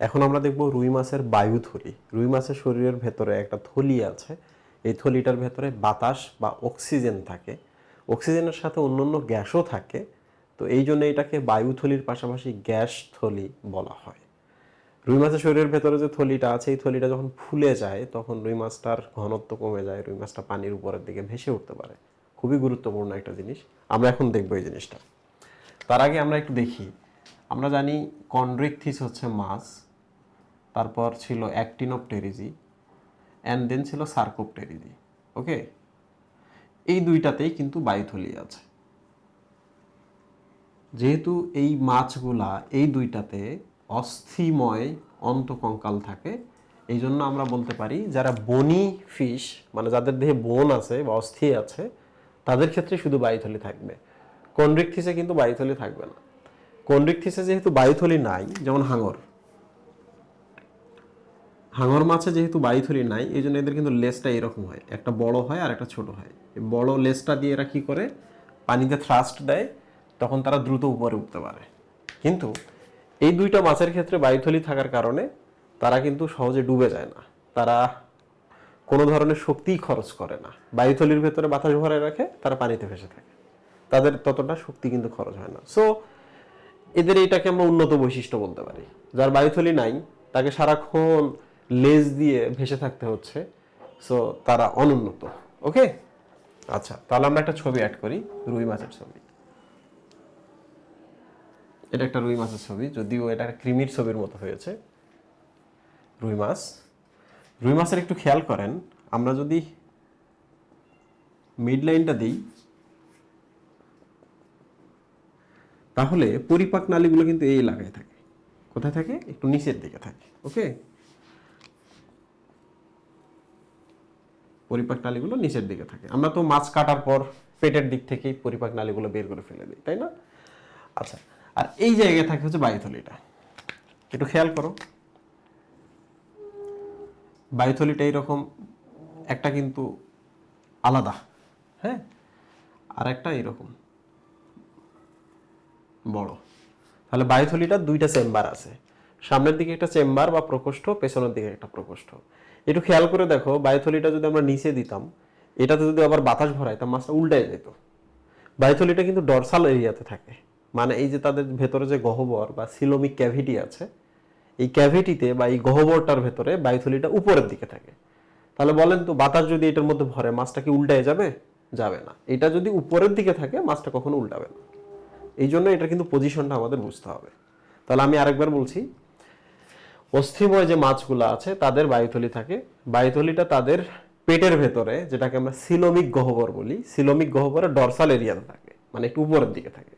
এখন আমরা দেখব রুই মাছের বায়ু থলি। রুই মাছের শরীরের ভেতরে একটা থলি আছে। এই থলিটার ভেতরে বাতাস বা অক্সিজেন থাকে। অক্সিজেনের সাথে অন্যান্য গ্যাসও থাকে। তো এই জন্য এটাকে বায়ু থলির পাশাপাশি গ্যাস থলি বলা হয়। রুই মাছের শরীরের ভেতরে যে থলিটা আছে, এই থলিটা যখন ফুলে যায়, তখন রুই মাছটার ঘনত্ব কমে যায়, রুই মাছটা পানির উপরের দিকে ভেসে উঠতে পারে। খুবই গুরুত্বপূর্ণ একটা জিনিস। আমরা এখন দেখব এই জিনিসটা। তার আগে আমরা একটু দেখি। আমরা জানি কন্ড্রিকথিস হচ্ছে মাছ। তারপর ছিল অ্যাক্টিনোপটেরিজি অ্যান্ড দেন ছিল সার্কোপটেরিজি ওকে এই দুইটাতেই কিন্তু বায়ুথলি আছে। যেহেতু এই মাছগুলা এই দুইটাতে অস্থিময় অন্তকঙ্কাল থাকে এই জন্য আমরা বলতে পারি যারা বনি ফিশ মানে যাদের দেহে বন আছে বা অস্থি আছে, তাদের ক্ষেত্রে শুধু বায়ুথলি থাকবে। কন্ড্রিকথিসে কিন্তু বায়ুথলি থাকবে না। কন্ড্রিকথিসে যেহেতু বায়ুথলি নাই, যেমন হাঙর হাঙর মাছে যেহেতু বায়ুথলি নাই, এই জন্য এদের কিন্তু লেজটা এরকম হয়। একটা বড় হয় আর একটা ছোট হয়। বড় লেজটা দিয়ে এরা কী করে? পানিতে থ্রাস্ট দেয়, তখন তারা দ্রুত উপরে উঠতে পারে। কিন্তু এই দুইটা মাছের ক্ষেত্রে বায়ুথলি থাকার কারণে তারা কিন্তু সহজে ডুবে যায় না। তারা কোনো ধরনের শক্তিই খরচ করে না। বায়ুথলির ভেতরে বাতাস ভরে রাখে, তারা পানিতে ভেসে থাকে। তাদের ততটা শক্তি কিন্তু খরচ হয় না। সো এদের এটাকে আমরা উন্নত বৈশিষ্ট্য বলতে পারি। যার বায়ুথলি নাই, তাকে সারাক্ষণ লেজ দিয়ে ভেসে থাকতে হচ্ছে। সো তারা অনুন্নত। ওকে আচ্ছা তাহলে আমরা একটা ছবি অ্যাড করি, রুই মাছের ছবি। এটা একটা রুই মাছের ছবি, যদিও এটা একটা কৃমির ছবির মতো হয়েছে। রুই মাছ। রুই মাছের একটু খেয়াল করেন, আমরা যদি মিড লাইনটা দিই, তাহলে পরিপাক নালীগুলো কিন্তু এই এলাকায় থাকে। কোথায় থাকে? একটু নিচের দিকে থাকে। ওকে পরিপাক নালীগুলো নিচের দিকে থাকে। আমরা তো মাছ কাটার পর পেটের দিক থেকেই পরিপাক নালীগুলো বের করে ফেলে দিই, তাই না? আচ্ছা আর এই জায়গায় থাকে হচ্ছে বায়ুথলিটা। একটু খেয়াল করো। বায়ুথলিটা এইরকম, একটা কিন্তু আলাদা হ্যাঁ? আর একটা এইরকম, বড়। তাহলে বায়ুথলিটার দুইটা চেম্বার আছে। সামনের দিকে একটা চেম্বার বা প্রকোষ্ঠ, পেছনের দিকে একটা প্রকোষ্ঠ। একটু খেয়াল করে দেখো, বায়ুথলিটা যদি আমরা নিচে দিতাম, এটাতে যদি আবার বাতাস ভরাইতাম মাছটা উল্টায় যেত। বায়ুথলিটা কিন্তু ডরসাল এরিয়াতে থাকে। মানে এই যে তাদের ভেতরে যে গহ্বর বা সিলোমিক ক্যাভিটি আছে, এই ক্যাভিটিতে বা এই গহ্বরটার ভেতরে বায়ুথলিটা উপরের দিকে থাকে। তাহলে বলেন তো, বাতাস যদি এটার মধ্যে ভরে, মাছটা কি উল্টায় যাবে? যাবে না। এটা যদি উপরের দিকে থাকে, মাছটা কখনো উল্টাবে না। এই জন্য এটা কিন্তু পজিশনটা আমাদের বুঝতে হবে। তাহলে আমি আরেকবার বলছি অস্থিময় যে মাছগুলো আছে, তাদের বায়ুথলি থাকে। বায়ুথলিটা তাদের পেটের ভেতরে, যেটাকে আমরা সিলোমিক গহ্বর বলি, সিলোমিক গহ্বরে ডরসাল এরিয়াতে থাকে মানে একটু উপরের দিকে থাকে।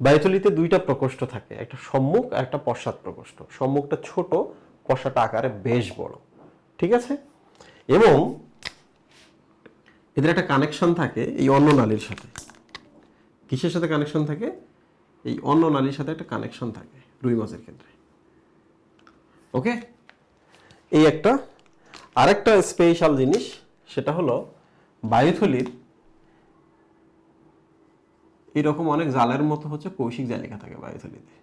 বায়ুথলিতে দুইটা প্রকোষ্ঠ থাকে, একটা সম্মুখ আর একটা পশ্চাৎ প্রকোষ্ঠ। সম্মুখটা ছোট, পশ্চাৎটা আকারে বেশ বড়। ঠিক আছে? এবং এদের একটা কানেকশন থাকে এই অন্ন নালীর সাথে। কিসের সাথে কানেকশন থাকে? এই অন্য নালীর সাথে একটা কানেকশন থাকে রুই মাছের ক্ষেত্রে। ওকে? এই একটা। আরেকটা স্পেশাল জিনিস, সেটা হলো বায়ুথলির এরকম অনেক জালের মতো হচ্ছে কৌশিক জালিকা থাকে বায়ুথলিতে।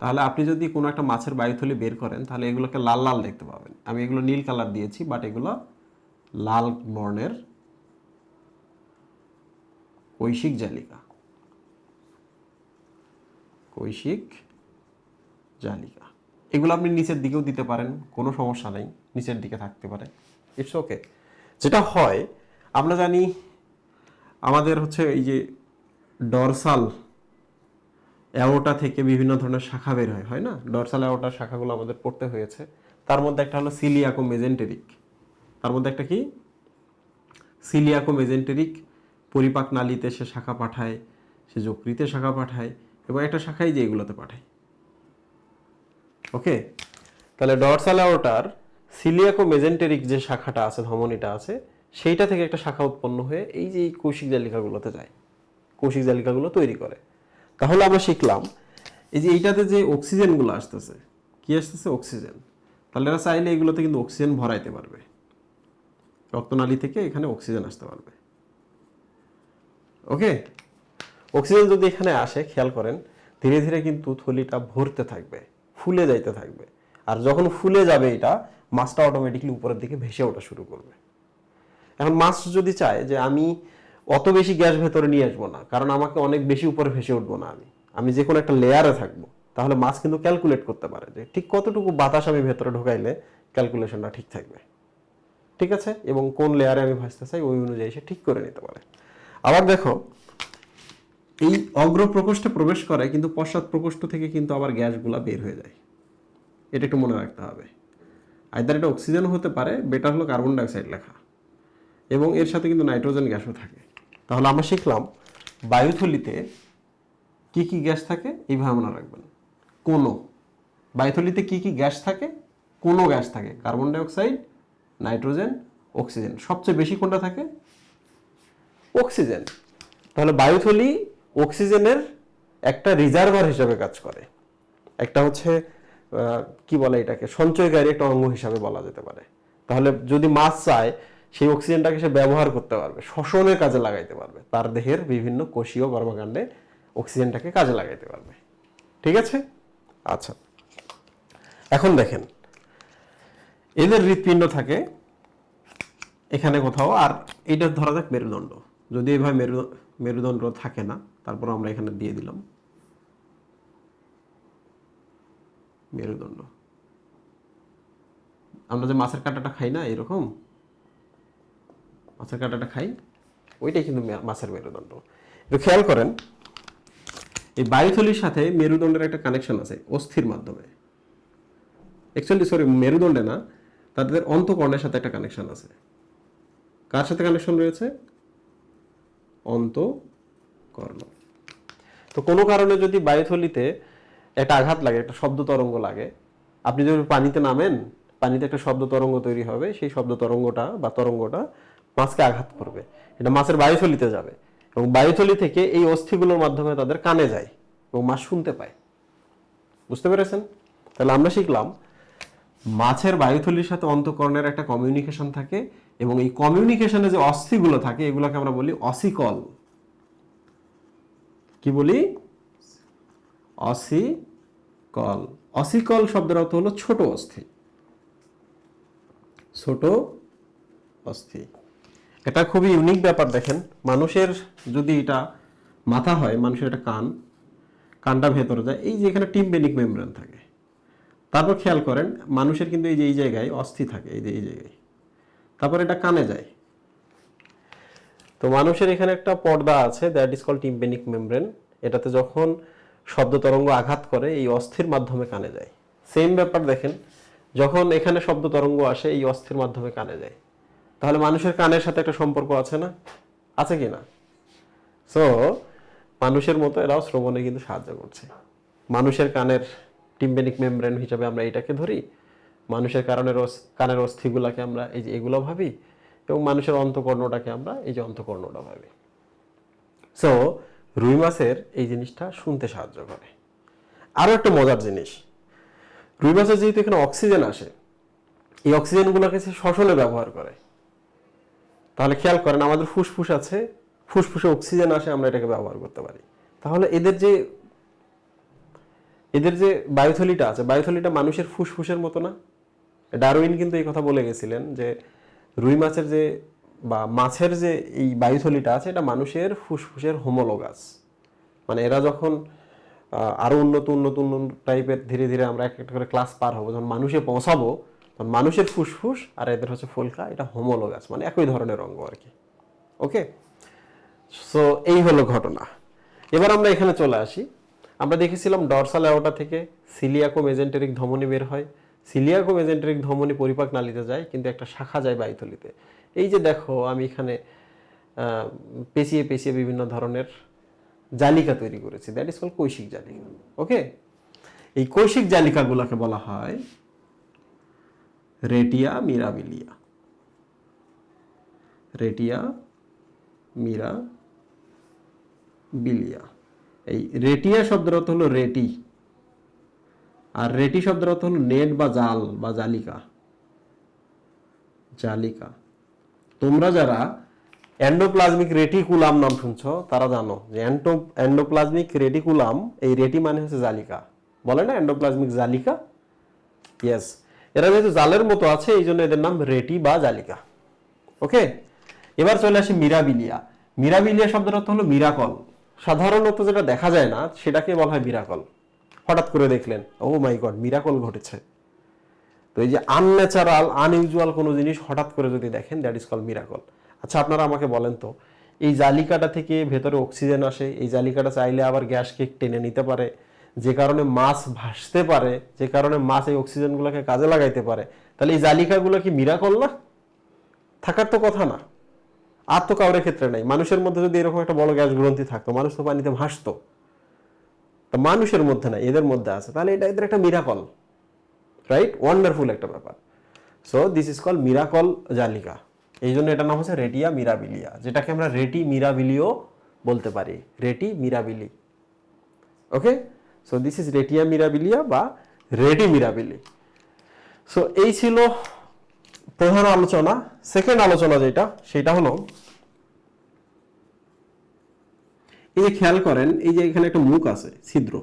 তাহলে আপনি যদি কোনো একটা মাছের বায়ুথলি বের করেন, তাহলে এগুলোকে লাল লাল দেখতে পাবেন। আমি এগুলো নীল কালার দিয়েছি বাট এগুলো লাল বর্ণের কৈশিক জালিকা। কৈশিক জালিকা। এগুলো আপনি নিচের দিকেও দিতে পারেন, কোনো সমস্যা নেই, নিচের দিকে থাকতে পারে। ইটস ওকে যেটা হয়, আমরা জানি আমাদের হচ্ছে এই যে ডরসাল অ্যাওটা থেকে বিভিন্ন ধরনের শাখা বের হয় হয় না? ডরসাল অ্যাওটার শাখাগুলো আমাদের পড়তে হয়েছে। তার মধ্যে একটা হলো সিলিয়াকো মেজেন্টেরিক তার মধ্যে একটা কি? সিলিয়াকো মেজেন্টেরিক পরিপাক নালীতে সে শাখা পাঠায়, সে যকৃতে শাখা পাঠায়। এবং একটা শাখাই যে এগুলোতে পাঠায় ওকে? তাহলে ডরসাল অ্যাওটার সিলিয়াকো মেজেন্টেরিক যে শাখাটা আছে, ধমনীটা আছে, সেইটা থেকে একটা শাখা উৎপন্ন হয়ে এই যে কৌশিক জালিকাগুলোতে যায়। কৌশিক জালিকাগুলো তৈরি করে। তাহলে আমরা শিখলাম, এই যে এইটাতে যে অক্সিজেনগুলো আসতেছে, কি আসতেছে? অক্সিজেন তাহলে এরা চাইলে এগুলোতে কিন্তু অক্সিজেন ভরাইতে পারবে। রক্তনালী থেকে এখানে অক্সিজেন আসতে পারবে। ওকে? অক্সিজেন যদি এখানে আসে, খেয়াল করেন, ধীরে ধীরে কিন্তু থলিটা ভরতে থাকবে, ফুলে যাইতে থাকবে। আর যখন ফুলে যাবে এটা, মাছটা অটোমেটিকলি উপরের দিকে ভেসে ওঠা শুরু করবে। এখন মাছ যদি চায় যে আমি অত বেশি গ্যাস ভেতরে নিয়ে আসব না, কারণ আমাকে অনেক বেশি উপরে ভেসে উঠবো না আমি আমি যে কোনো একটা লেয়ারে থাকব, তাহলে মাছ কিন্তু ক্যালকুলেট করতে পারে যে ঠিক কতটুকু বাতাস আমি ভেতরে ঢোকাইলে ক্যালকুলেশনটা ঠিক থাকবে। ঠিক আছে? এবং কোন লেয়ারে আমি ভাসতে চাই, ওই অনুযায়ী সে ঠিক করে নিতে পারে। আবার দেখো এই অগ্র প্রকোষ্ঠে প্রবেশ করে, কিন্তু পশ্চাৎ প্রকোষ্ঠ থেকে কিন্তু আবার গ্যাসগুলা বের হয়ে যায়। এটা একটু মনে রাখতে হবে। আইদার এটা অক্সিজেন হতে পারে বেটার হলো কার্বন ডাইঅক্সাইড লেখা। এবং এর সাথে কিন্তু নাইট্রোজেন গ্যাসও থাকে। তাহলে আমরা শিখলাম, বায়ুথলিতে কি কি গ্যাস থাকে, এইভাবে মনে রাখবেন। কোনো। বায়ুথলিতে কি কি গ্যাস থাকে, কোনো গ্যাস থাকে। কার্বন ডাইঅক্সাইড নাইট্রোজেন অক্সিজেন সবচেয়ে বেশি কোনটা থাকে? অক্সিজেন তাহলে বায়ুথলি অক্সিজেনের একটা রিজার্ভার হিসাবে কাজ করে। একটা হচ্ছে কি বলে এটাকে? সঞ্চয়কারী একটা অঙ্গ হিসাবে বলা যেতে পারে। তাহলে যদি মাছ চায়, সেই অক্সিজেনটাকে সে ব্যবহার করতে পারবে শ্বসনের কাজে লাগাইতে পারবে। তার দেহের বিভিন্ন কোষীয় কর্মকাণ্ডে অক্সিজেনটাকে কাজে লাগাইতে পারবে। ঠিক আছে? আচ্ছা। এখন দেখেন, এদের হৃৎপিণ্ড থাকে এখানে কোথাও, আর এইটা ধরা যাক মেরুদণ্ড। যদি এভাবে মেরু মেরুদণ্ড থাকে না তারপর আমরা এখানে দিয়ে দিলাম। মেরুদণ্ড। আমরা যে মাছের কাঁটাটা খাই না, এরকম? মাছের কাঁটাটা খাই, ওইটাই কিন্তু মাছের মেরুদণ্ড। একটু খেয়াল করেন, এই বায়ুথলির সাথে মেরুদণ্ডের একটা কানেকশন আছে, অস্থির মাধ্যমে। অ্যাকচুয়ালি সরি মেরুদণ্ডে না, তাদের অন্তকর্ণের সাথে একটা কানেকশন আছে। কার সাথে কানেকশন রয়েছে? অন্তকর্ণ। তো কোনো কারণে যদি বায়ুথলিতে একটা আঘাত লাগে, একটা শব্দ তরঙ্গ লাগে, আপনি যদি পানিতে নামেন, পানিতে একটা শব্দ তরঙ্গ তৈরি হবে, সেই শব্দ তরঙ্গটা বা তরঙ্গটা মাছকে আঘাত করবে। এটা মাছের বায়ুথলিতে যাবে এবং বায়ুথলি থেকে এই অস্থিগুলোর মাধ্যমে তাদের কানে যায় এবং মাছ শুনতে পায়। বুঝতে পেরেছেন? তাহলে আমরা শিখলাম, মাছের বায়ুথলির সাথে অন্তকর্ণের একটা কমিউনিকেশন থাকে এবং এই কমিউনিকেশনে যে অস্থিগুলো থাকে, এগুলোকে আমরা বলি অসিকল কি বলি? অসিকল। অসিকল শব্দের অর্থ হলো ছোট অস্থি। ছোট অস্থি। এটা খুবই ইউনিক ব্যাপার দেখেন। মানুষের যদি এটা মাথা হয়, মানুষের এটা কান, কানটা ভেতরে যায়, এই যে এখানে টিমবেনিক মেমব্রেন থাকে। তারপর খেয়াল করেন, মানুষের কিন্তু এই যে এই জায়গায় অস্থি থাকে, এই যে এই জায়গায়। তারপর এটা কানে যায়। তো মানুষের এখানে একটা পর্দা আছে that is call tympanic membrane এটাতে যখন শব্দ তরঙ্গ আঘাত করে, এই অস্থির মাধ্যমে কানে যায়। সেম ব্যাপার দেখেন, যখন এখানে শব্দ তরঙ্গ আসে, এই অস্থির মাধ্যমে কানে যায়। তাহলে মানুষের কানের সাথে একটা সম্পর্ক আছে না? আছে কি না? সো মানুষের মতো এরাও শ্রবণে কিন্তু সাহায্য করছে। মানুষের কানের টিম্বেনিক মেমব্রেন হিসাবে আমরা এটাকে ধরি। মানুষের কারণের কানের অস্থিগুলাকে আমরা এই যে এগুলো ভাবি এবং মানুষের অন্তকর্ণটাকে আমরা এই যে অন্তকর্ণটা ভাবি। সো রুই মাছের এই জিনিসটা শুনতে সাহায্য করে। আরও একটা মজার জিনিস, রুই মাছের যেহেতু এখানে অক্সিজেন আসে, এই অক্সিজেনগুলোকে সে শ্বসনে ব্যবহার করে। তাহলে খেয়াল করেন, আমাদের ফুসফুস আছে, ফুসফুসে অক্সিজেন আসে, আমরা এটাকে ব্যবহার করতে পারি। তাহলে এদের যে এদের যে বায়ুথলিটা আছে, বায়ুথলিটা মানুষের ফুসফুসের মতো না? ডারউইন কিন্তু এই কথা বলে গেছিলেন যে রুই মাছের যে বা মাছের যে এই বায়ুথলিটা আছে, এটা মানুষের ফুসফুসের হোমোলোগাস। মানে এরা যখন আরও উন্নত উন্নত উন্নত টাইপের ধীরে ধীরে আমরা এক একটা করে ক্লাস পার হব, যখন মানুষে পৌঁছাবো, তখন মানুষের ফুসফুস আর এদের হচ্ছে ফুলকা, এটা হোমোলোগাস মানে একই ধরনের অঙ্গ আর কি। ওকে সো এই হলো ঘটনা। এবার আমরা এখানে চলে আসি। আমরা দেখেছিলাম ডরসাল অ্যাওটা থেকে সিলিয়াকো মেজেন্টেরিক ধমনী বের হয়। সিলিয়াকো মেজেন্টেরিক ধমনী পরিপাক নালীতে যায়, কিন্তু একটা শাখা যায় বায়ুথলিতে এই যে দেখো, আমি এখানে পেঁচিয়ে পেঁচিয়ে বিভিন্ন ধরনের জালিকা তৈরি করেছি। দ্যাট ইজ কল কৈশিক জালিকা। ওকে এই কৈশিক জালিকাগুলোকে বলা হয় রেটিয়া মিরাবিলিয়া। রেটিয়া মিরা বিলিয়া এই রেটিয়া শব্দের অর্থ হলো রেটি। আর রেটি শব্দের অর্থ হলো নেট বা জাল বা জালিকা। জালিকা। তোমরা যারা এন্ডোপ্লাজমিক রেটিকুলাম নাম শুনছো, তারা জানো যে এন্টো এন্ডোপ্লাজমিক রেটিকুলাম, এই রেটি মানে হচ্ছে জালিকা। বলে না এন্ডোপ্লাজমিক জালিকা? ইয়েস এরা যেহেতু জালের মতো আছে, এই জন্য এদের নাম রেটি বা জালিকা। ওকে? এবার চলে আসি মিরাবিলিয়া। মিরাবিলিয়া শব্দের অর্থ হলো মিরাকল। সাধারণত যেটা দেখা যায় না, সেটাকে বলা হয় মিরাকল। হঠাৎ করে দেখলেন, ও মাই গড, মিরাকল ঘটেছে। তো এই যে আনন্যাচারাল আনইউজুয়াল কোনো জিনিস হঠাৎ করে যদি দেখেন দ্যাট ইজ কল মিরাকল আচ্ছা আপনারা আমাকে বলেন তো, এই জালিকাটা থেকে ভেতরে অক্সিজেন আসে, এই জালিকাটা চাইলে আবার গ্যাসকে টেনে নিতে পারে, যে কারণে মাছ ভাসতে পারে, যে কারণে মাছ এই অক্সিজেনগুলোকে কাজে লাগাইতে পারে, তাহলে এই জালিকাগুলো কি মিরাকল না? থাকার তো কথা না। আর তো কাউরের ক্ষেত্রে নাই। মানুষের মধ্যে যদি এরকম একটা বড় গ্যাস গ্রন্থি থাকতো, মানুষ তো পানিতে ভাসতো। তা মানুষের মধ্যে নাই এদের মধ্যে আছে। তাহলে এটা এদের একটা মিরাকল রাইট ওয়ান্ডারফুল একটা ব্যাপার। So this is call miracle জালিকা। এই জন্য এটার নাম হচ্ছে রেটিয়া মিরাবিলিয়া, যেটাকে আমরা রেটি মিরাবিলিও বলতে পারি। রেটি মিরাবিলি। ওকে সো দিস ইজ রেটিয়া মিরাবিলিয়া বা রেটি মিরাবিলি। সো এই ছিল প্রধান আলোচনা। সেকেন্ড আলোচনা যেটা, সেটা হলো এই যে খেয়াল করেন, এই যে এখানে একটা মুখ আছে, ছিদ্র।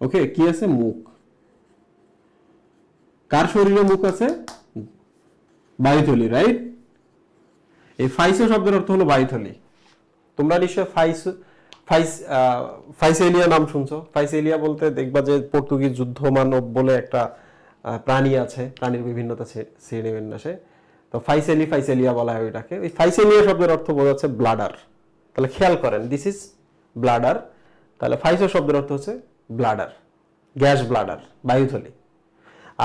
ওকে কি আছে? মুখ। কার শরীরে মুখ আছে? বায়ুথলি রাইট এই ফাইসো শব্দের অর্থ হলো বায়ুথলি তোমরা নিশ্চয় ফাইস ফাইস ফাইসেলিয়া নাম শুনছো? ফাইসেলিয়া বলতে দেখবা যে পর্তুগিজ যুদ্ধ মানব বলে একটা প্রাণী আছে, প্রাণীর বিভিন্নতা শ্রেণি তো ফাইসেলি ফাইসেলিয়া বলা হয় ওইটাকে। ওই ফাইসেলিয়া শব্দের অর্থ বোঝাচ্ছে ব্লাডার তাহলে খেয়াল করেন দিস ইজ ব্লাডার তাহলে ফাইসো শব্দের অর্থ হচ্ছে ব্লাডার গ্যাস ব্লাডার বায়ুথলি।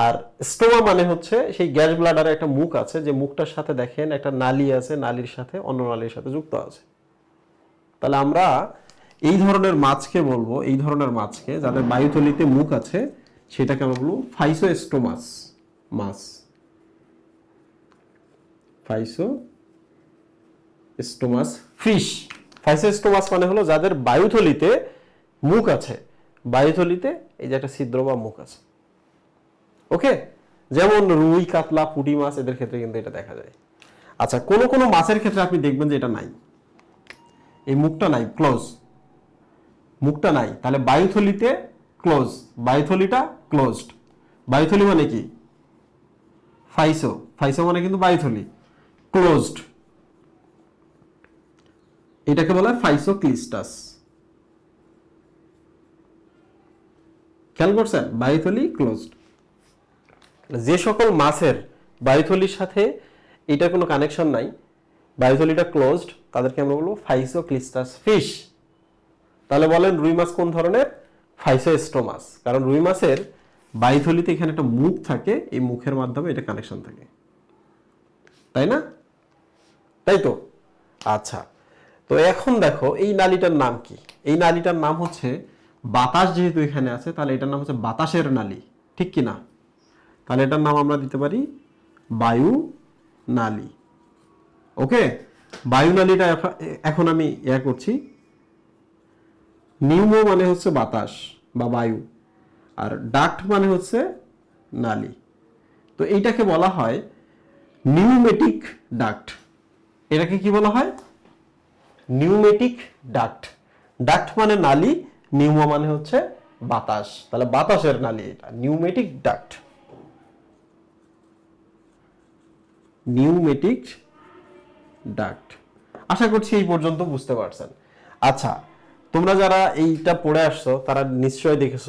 আর স্টোমা মানে হচ্ছে সেই গ্যাস ব্লাডারে একটা মুখ আছে, যে মুখটার সাথে দেখেন একটা নালী আছে, নালীর সাথে অন্য নালীর সাথে যুক্ত আছে। তাহলে আমরা এই ধরনের মাছকে বলব, এই ধরনের মাছকে যাদের বায়ুথলিতে মুখ আছে, সেটাকে আমরা বলব ফাইসো স্টোমাস মাছ। ফাইসো স্টোমাস ফিশ ফাইসোস্টোমাস মানে হলো যাদের বায়ুথলিতে মুখ আছে। বায়ুথলিতে এই যে একটা ছিদ্র বা মুখ আছে। ওকে? যেমন রুই, কাতলা, পুঁটি মাছ, এদের ক্ষেত্রে কিন্তু এটা দেখা যায়। আচ্ছা কোন কোন মাছের ক্ষেত্রে আপনি দেখবেন যে এটা নাই। এই মুখটা নাই ক্লোজ মুখটা নাই, তাহলে বায়ুথলিতে ক্লোজ বায়ুথলিটা ক্লোজড বায়ুথলি মানে কি? ফাইসো ফাইসো মানে কিন্তু বায়ুথলি। ক্লোজড এটাকে বলা হয় ফাইসোক্লিস্টাস। খেয়াল করছেন? বায়ুথলি ক্লোজড যে সকল মাছের বায়ুথলির সাথে এটার কোনো কানেকশন নাই, বায়ুথলিটা ক্লোজড তাদেরকে আমরা বলব ফাইসোক্লিস্টাস ফিশ তাহলে বলেন রুই মাছ কোন ধরনের? ফাইসোস্টোমাস। কারণ রুই মাছের বায়ুথলিতে এখানে একটা মুখ থাকে, এই মুখের মাধ্যমে এটা কানেকশন থাকে। তাই না? তাই তো? আচ্ছা। তো এখন দেখো, এই নালীটার নাম কি? এই নালীটার নাম হচ্ছে বাতাস যেহেতু এখানে আছে, তাহলে এটার নাম হচ্ছে বাতাসের নালী। ঠিক কি না? তাহলে এটার নাম আমরা দিতে পারি বায়ু নালী। ওকে? বায়ু নালীটা এখন আমি ইয়া করছি। নিউমো মানে হচ্ছে বাতাস বা বায়ু, আর ডাক্ট মানে হচ্ছে নালী। তো এইটাকে বলা হয় নিউমেটিক ডাক্ট এটাকে কি বলা হয়? নিউমেটিক ডাক্ট ডাক্ট মানে নালী নিউমো মানে হচ্ছে বাতাস। তাহলে বাতাসের নালী এটা নিউমেটিক ডাক্ট নিউমেটিক ডাক্ট আশা করছি এই পর্যন্ত বুঝতে পারছেন। আচ্ছা তোমরা যারা এইটা পড়ে আসছো, তারা নিশ্চয় দেখেছ।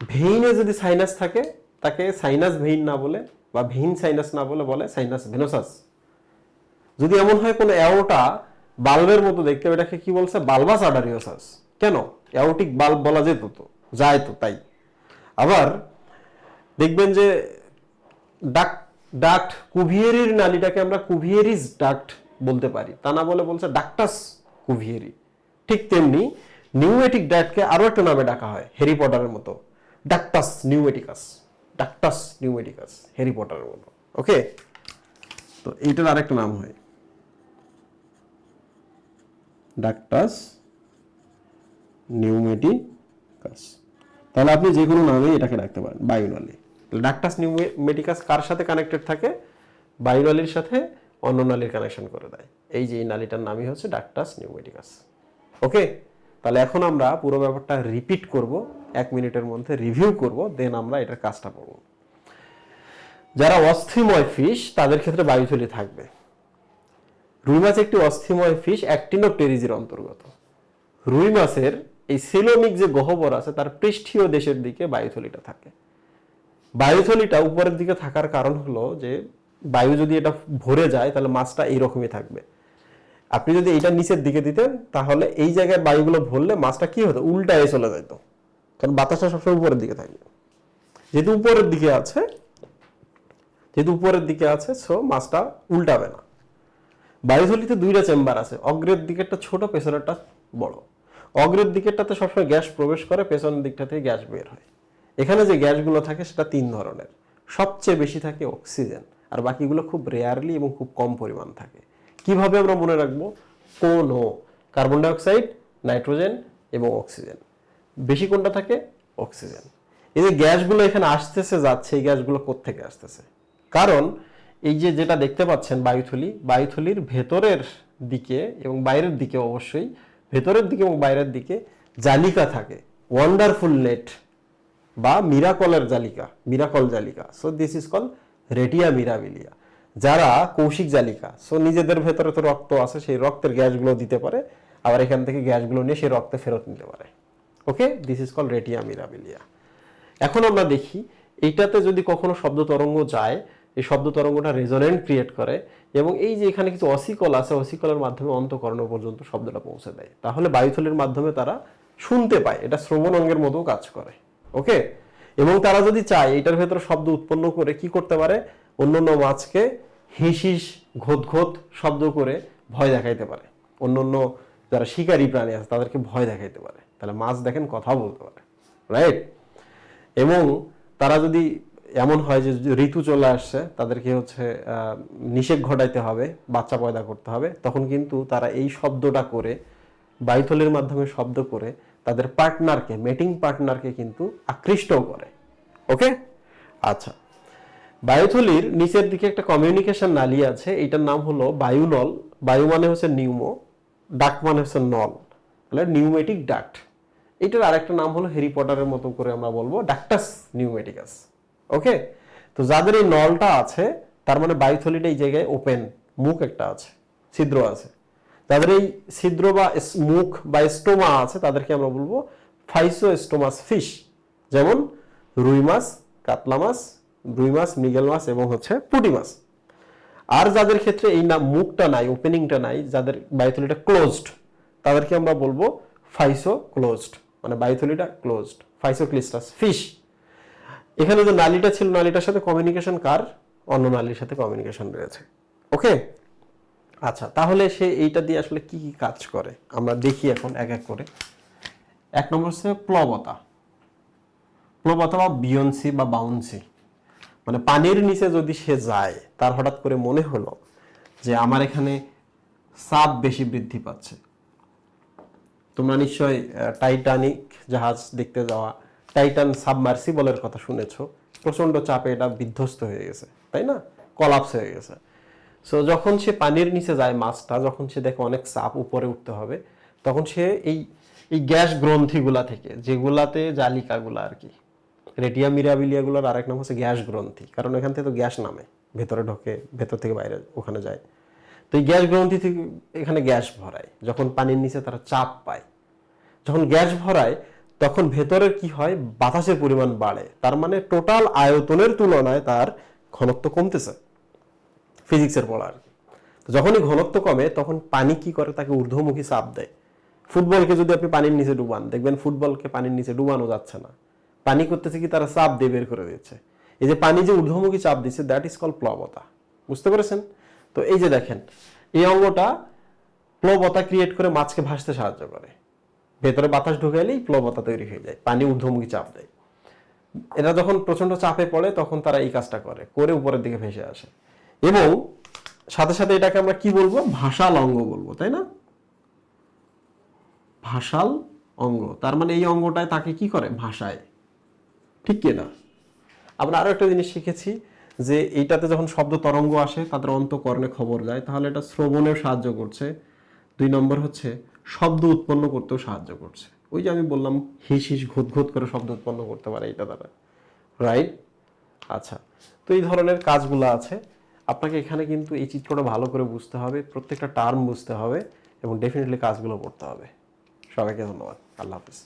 ভেইনে যদি সাইনাস থাকে, তাকে সাইনাস ভেইন না বলে বা ভেইন সাইনাস না বলে বলে সাইনাস ভেনোসাস যদি এমন হয় কোনো অ্যাওটা বাল্বের মতো দেখতে এটাকে কি বলছে? বালবাস আডারিওসাস কেন? অ্যাওটিক বাল্ব বলা যেত তো, যায় তো তাই। আবার দেখবেন যে ডাক ডাক্ট কুভিয়েরির নালীটাকে আমরা কুভিয়েরিস ডাক্ট বলতে পারি। তা না বলে বলছে ডাক্টাস কুভিয়েরি। ঠিক তেমনি নিউমেটিক ডাক্টকে আরও একটা নামে ডাকা হয়, হ্যারি পটারের মতো। Ductus pneumaticus ductus pneumaticus, Harry পটারের মতো। ওকে? তো এইটার আরেকটা নাম হয়। ডাক্টাস নিউমেটিকাস তাহলে আপনি যে কোনো নামে এটাকে ডাকতে পারেন বায়ুনালী ডাক্টাস নিউমেটিকাস কার সাথে কানেক্টেড থাকে? বায়ুনালীর সাথে অন্য নালীর কানেকশন করে দেয়। এই যে এই নালীটার নামই হচ্ছে ডাক্টাস নিউমেটিকাস ওকে? তাহলে এখন আমরা পুরো ব্যাপারটা রিপিট করব, এক মিনিটের মধ্যে রিভিউ করব দেন আমরা এটার কাজটা করব। যারা অস্থিময় ফিশ তাদের ক্ষেত্রে বায়ুথলি থাকবে। রুই মাছ একটি অস্থিময় ফিশ অ্যাক্টিনোপটেরিজির অন্তর্গত। রুই মাছের এই সিলোমিক যে গহ্বর আছে, তার পৃষ্ঠীয় দেশের দিকে বায়ুথলিটা থাকে। বায়ুথলিটা উপরের দিকে থাকার কারণ হলো যে, বায়ু যদি এটা ভরে যায়, তাহলে মাছটা এইরকমই থাকবে। আপনি যদি এইটা নিচের দিকে দিতেন, তাহলে এই জায়গায় বায়ুগুলো ভরলে মাছটা কি হতো? উল্টায় চলে যেত কারণ বাতাসটা সবসময় উপরের দিকে থাকবে। যেহেতু উপরের দিকে আছে, যেহেতু উপরের দিকে আছে সো মাছটা উল্টাবে না। বায়ুথলিতে দুইটা চেম্বার আছে। অগ্রের দিকেরটা ছোট, পেছনেরটা বড়। অগ্রের দিকেরটাতে সবসময় গ্যাস প্রবেশ করে, পেছনের দিকটা থেকে গ্যাস বের হয়। এখানে যে গ্যাসগুলো থাকে সেটা তিন ধরনের। সবচেয়ে বেশি থাকে অক্সিজেন, আর বাকিগুলো খুব রেয়ারলি এবং খুব কম পরিমাণ থাকে। কীভাবে আমরা মনে রাখব? কোন কার্বন ডাইঅক্সাইড, নাইট্রোজেন এবং অক্সিজেন। বেশি কোনটা থাকে? অক্সিজেন। এই যে গ্যাসগুলো এখানে আসতেছে, যাচ্ছে, এই গ্যাসগুলো কোত্থেকে আসতেছে? কারণ এই যে যেটা দেখতে পাচ্ছেন বায়ুথলি, বায়ুথলির ভেতরের দিকে এবং বাইরের দিকে অবশ্যই, ভেতরের দিকে এবং বাইরের দিকে জালিকা থাকে। ওয়ান্ডারফুল নেট বা মিরাকলের জালিকা মিরাকল জালিকা। সো দিস ইজ কল রেটিয়া মিরাবিলিয়া যারা কৌশিক জালিকা সো নিজেদের ভেতরে তো রক্ত আছে, সেই রক্তের গ্যাসগুলো দিতে পারে। আবার এখান থেকে গ্যাসগুলো নিয়ে সেই রক্তে ফেরত নিতে পারে। ওকে দিস ইজ কল রেটিয়া মিরাবিলিয়া এখন আমরা দেখি, এইটাতে যদি কখনো শব্দ তরঙ্গ যায় এই শব্দ তরঙ্গটা রেজোনেন্ট ক্রিয়েট করে এবং এই যে এখানে কিছু অসিকল আছে, অসিকলের মাধ্যমে অন্তকর্ণ পর্যন্ত শব্দটা পৌঁছে দেয়। তাহলে বায়ুথলির মাধ্যমে তারা শুনতে পায়, এটা শ্রবণ অঙ্গের মতো কাজ করে ওকে এবং তারা যদি চায়, এটার ভেতরে শব্দ উৎপন্ন করে কি করতে পারে? অন্য অন্য মাছকে হিসিস ঘোত ঘোত শব্দ করে ভয় দেখাইতে পারে। অন্য অন্য যারা শিকারী প্রাণী আছে, তাদেরকে ভয় দেখাইতে পারে। তাহলে মাছ দেখেন, কথা বলতে পারে রাইট এবং তারা যদি এমন হয় যে ঋতু চলে আসছে, তাদেরকে হচ্ছে নিষেক ঘটাইতে হবে, বাচ্চা পয়দা করতে হবে। তখন কিন্তু তারা এই শব্দটা করে বায়ুথলির মাধ্যমে শব্দ করে, তাদের পার্টনারকে মেটিং পার্টনারকে কিন্তু আকৃষ্ট করে। ওকে আচ্ছা। বায়ুথলির নিচের দিকে একটা কমিউনিকেশন নালী আছে, এটার নাম হলো বায়ুনল। বায়ু মানে হচ্ছে নিউমো, ডাক মানে হচ্ছে নল। তাহলে নিউমেটিক ডাক্ট এটার আরেকটা নাম হলো হ্যারি পটারের মতো করে আমরা বলব ডাক্টাস নিউমেটিকাস ওকে তো যাদের এই নলটা আছে, তার মানে বায়ুথলিটা এই জায়গায় ওপেন মুখ একটা আছে, ছিদ্র আছে। যাদের এই ছিদ্র বা মুখ বা স্টোমা আছে, তাদেরকে আমরা বলব ফাইসো স্টোমাস ফিশ যেমন রুই মাছ, কাতলা মাছ, রুই মাছ, মৃগেল মাছ এবং হচ্ছে পুঁটি মাছ। আর যাদের ক্ষেত্রে এই না, মুখটা নাই ওপেনিংটা নাই, যাদের বায়ুথলিটা ক্লোজড তাদেরকে আমরা বলব ফাইসো ক্লোজড মানে বায়ুথলিটা ক্লোজড ফাইসোক্লিস্টাস ফিশ এখানে যে নালীটা ছিল, নালীটার সাথে কমিউনিকেশন কার? অন্য নালীর সাথে কমিউনিকেশন রয়েছে। ওকে আচ্ছা তাহলে সে এইটা দিয়ে আসলে কি কি কাজ করে? আমরা দেখি এখন এক এক করে। এক নম্বর হচ্ছে প্লবতা। প্লবতা বা বিয়ন্সি বা বাউন্সি। মানে পানির নিচে যদি সে যায়, তার হঠাৎ করে মনে হলো যে আমার এখানে চাপ বেশি বৃদ্ধি পাচ্ছে। তোমরা নিশ্চয় টাইটানিক জাহাজ দেখতে যাওয়া টাইটান সাবমার্সিবলের কথা শুনেছো? প্রচণ্ড চাপে এটা বিধ্বস্ত হয়ে গেছে, তাই না? কলাপস হয়ে গেছে। সো যখন সে পানির নিচে যায় মাছটা, যখন সে দেখে অনেক চাপ উপরে উঠতে হবে, তখন সে এই এই গ্যাস গ্রন্থিগুলা থেকে, যেগুলাতে জালিকাগুলা আর কি, রেটিয়া মিরাবিলিয়াগুলোর আরেক নাম হচ্ছে গ্যাস গ্রন্থি, কারণ এখান থেকে তো গ্যাস নামে, ভেতরে ঢোকে, ভেতর থেকে বাইরে ওখানে যায়। তো এই গ্যাস গ্রন্থি থেকে এখানে গ্যাস ভরায়, যখন পানির নিচে তারা চাপ পায়। যখন গ্যাস ভরায় তখন ভেতরের কি হয়? বাতাসের পরিমাণ বাড়ে। তার মানে টোটাল আয়তনের তুলনায় তার ঘনত্ব কমতেছে। ফিজিক্সের পড়া আর কি। যখনই ঘনত্ব কমে, তখন পানি কি করে? তাকে ঊর্ধ্বমুখী চাপ দেয়। ফুটবলকে যদি আপনি পানির নিচে ডুবান, দেখবেন ফুটবলকে পানির নিচে ডুবানো যাচ্ছে না। পানি করতেছে কি? তারা চাপ দিয়ে বের করে দিচ্ছে। এই যে পানি যে ঊর্ধ্বমুখী চাপ দিচ্ছে দ্যাট ইজ কল প্লবতা। বুঝতে পেরেছেন? তো এই যে দেখেন, এই অঙ্গটা প্লবতা ক্রিয়েট করে মাছকে ভাসতে সাহায্য করে। ভেতরে বাতাস ঢুকে এলেই প্লবতা তৈরি হয়ে যায়, পানি ঊর্ধ্বমুখী চাপ দেয়। এরা যখন প্রচণ্ড চাপে পড়ে, তখন তারা এই কাজটা করে করে উপরের দিকে ভেসে আসে। এবং সাথে সাথে এটাকে আমরা কি বলব? ভাষাল অঙ্গ বলব, তাই না? ভাষাল অঙ্গ, তার মানে এই অঙ্গটায় তাকে কি করে? ভাষায় ঠিক কিনা আমরা আরও একটা জিনিস শিখেছি যে এইটাতে যখন শব্দ তরঙ্গ আসে, তাদের অন্তকর্ণে খবর যায়, তাহলে এটা শ্রবণেও সাহায্য করছে। দুই নম্বর হচ্ছে শব্দ উৎপন্ন করতেও সাহায্য করছে। ওই যে আমি বললাম, হিস হিস ঘুত ঘুত করে শব্দ উৎপন্ন করতে পারে এটা দ্বারা। রাইট আচ্ছা তো এই ধরনের কাজগুলো আছে। আপনাকে এখানে কিন্তু এই চিত্রটা ভালো করে বুঝতে হবে, প্রত্যেকটা টার্ম বুঝতে হবে এবং ডেফিনেটলি কাজগুলো করতে হবে। সবাইকে ধন্যবাদ। আল্লাহ হাফিজ।